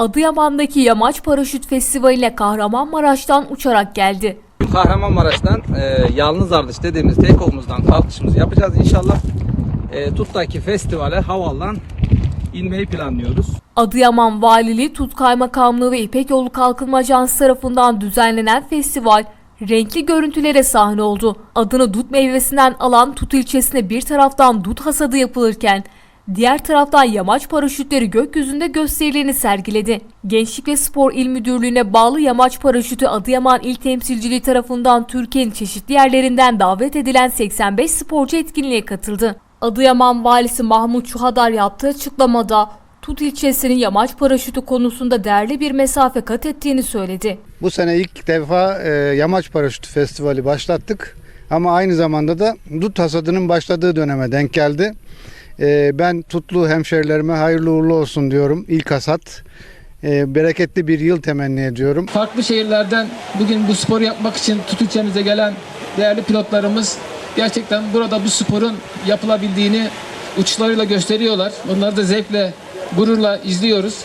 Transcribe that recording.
Adıyaman'daki Yamaç Paraşüt Festivali'ne Kahramanmaraş'tan uçarak geldi. Kahramanmaraş'tan e, yalnız ardış dediğimiz tek omuzdan kalkışımızı yapacağız inşallah. E, Tut'taki festivale havallan inmeyi planlıyoruz. Adıyaman Valiliği, Tut Kaymakamlığı ve İpek Yolu Kalkınma Ajansı tarafından düzenlenen festival renkli görüntülere sahne oldu. Adını dut meyvesinden alan Tut ilçesine bir taraftan dut hasadı yapılırken diğer taraftan yamaç paraşütleri gökyüzünde gösterilerini sergiledi. Gençlik ve Spor İl Müdürlüğü'ne bağlı yamaç paraşütü Adıyaman İl Temsilciliği tarafından Türkiye'nin çeşitli yerlerinden davet edilen 85 sporcu etkinliğe katıldı. Adıyaman Valisi Mahmut Çuhadar yaptığı açıklamada Tut ilçesinin yamaç paraşütü konusunda değerli bir mesafe kat ettiğini söyledi. Bu sene ilk defa e, Yamaç Paraşütü Festivali başlattık. Ama aynı zamanda da dut hasadının başladığı döneme denk geldi. E, ben tutlu hemşerilerime hayırlı uğurlu olsun diyorum. İlk hasat. E, bereketli bir yıl temenni ediyorum. Farklı şehirlerden bugün bu sporu yapmak için Tut ilçemize gelen değerli pilotlarımız gerçekten burada bu sporun yapılabildiğini uçlarıyla gösteriyorlar. Onları da zevkle, gururla izliyoruz.